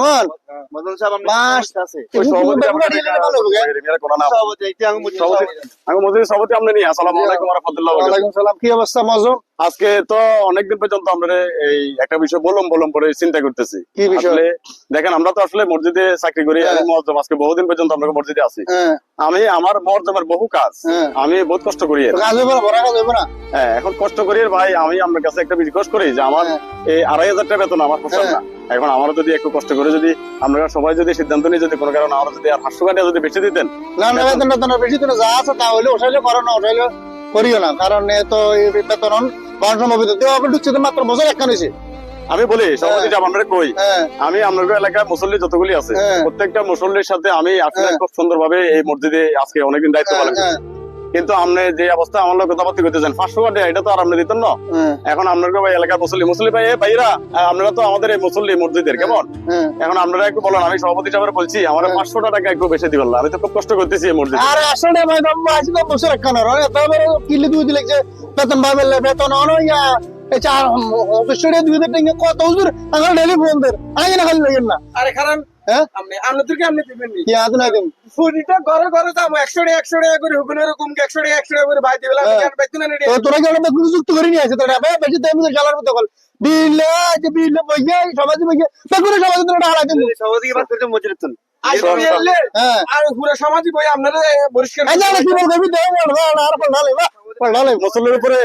কেমন মদন সাহেব আছে। কোনো আমি সভাপতি আপনি নিয়ে আসসালামু আলাইকুম ওয়া রাহমাতুল্লাহি ওয়া বারাকাতুহু। ওয়ালাইকুম সালাম কি অবস্থা মজম আজকে তো অনেকদিন পর্যন্ত আমরা এই একটা বিষয় বললাম বললাম করে চিন্তা করতেছি। কি বিষয়? দেখেন আমরা তো আসলে মসজিদে চাকরি করি হ্যাঁ। আজকে বহুদিন পর্যন্ত আমরা মসজিদে আছি। হ্যাঁ। আমি আমার মহজ্জমের বহু কাজ হ্যাঁ। আমি বহুত কষ্ট করি। হ্যাঁ, এখন কষ্ট করি ভাই আমি আপনার কাছে একটা রিকোয়েস্ট করি যে আমার। এই আড়াই হাজার টাকা বেতন আমার পোষায় না। এখন আমারও যদি একটু কষ্ট করে যদি আমরা সবাই যদি সিদ্ধান্ত নিয়ে যদি কোনো কারণে আমরা যদি আর পাঁচশো কাটিয়া যদি বেশি দিতেন। না না বেতন বেতন বেশি তো যা আছে তা হইলে ওঠাইলে করো না উঠাইলে করিও না। কারণ এ তো বেতন বারো সম্ভব দেওয়া ঢুকছে মাত্র বছর একখান হয়েছে আমি বলি সভাপতি যে আমরা কই হ্যাঁ আমি এলাকায় মুসল্লি যতগুলি আছে হ্যাঁ। প্রত্যেকটা মুসল্লির সাথে আমি আসলে হ্যাঁ। খুব সুন্দরভাবে এই মসজিদে আজকে অনেকদিন দায়িত্ব পালন করছি। হ্যাঁ কিন্তু আপনি যে অবস্থা আমার লোক কথাবার্তা করতেছেন পাঁচশো কাটে এটা তো আর আপনি দিতেন না। হ্যাঁ। এখন আপনার ভাই এলাকার মুসল্লি মুসল্লি ভাই ভাইরা আপনারা তো আমাদের এই মুসল্লি মসজিদের কেমন? হ্যাঁ। এখন আপনারা একটু বলেন আমি সভাপতি সাহেব বলছি আমার হ্যাঁ। পাঁচশো টাকা একটু বেশি দিবেন না। আমি তো খুব কষ্ট করতেছি এই মসজিদে। আর আসলে ভাই বাবু আজ তো তারপরে কিলি দুই দিলে যে বেতন পাবে বেতন অন এই চার অফিস দুই হাজার টাকা কত হুজুর? আমার ডেলি ফোন দের আগে না খালি লাগেন না। আরে কারণ হ্যাঁ? আপনি আপনাদেরকে আপনি দিবেন কি আদ না দিম? ফুডিটা ঘরে ঘরে যাব। একশো টাকা একশো টাকা করে হুকুন এরকম একশো টাকা একশো টাকা করে ভাই দিবে আমি হ্যাঁ। তো তোরা কি যুক্ত করে নিয়ে তোরা? বেশি জ্বালার মতো কল বিলে যে বিলে বইয়ে সমাজ বইয়ে বেগুন সমাজ তোরা হারা দিন। বাদ করতে তুন মুসল্লির উপরে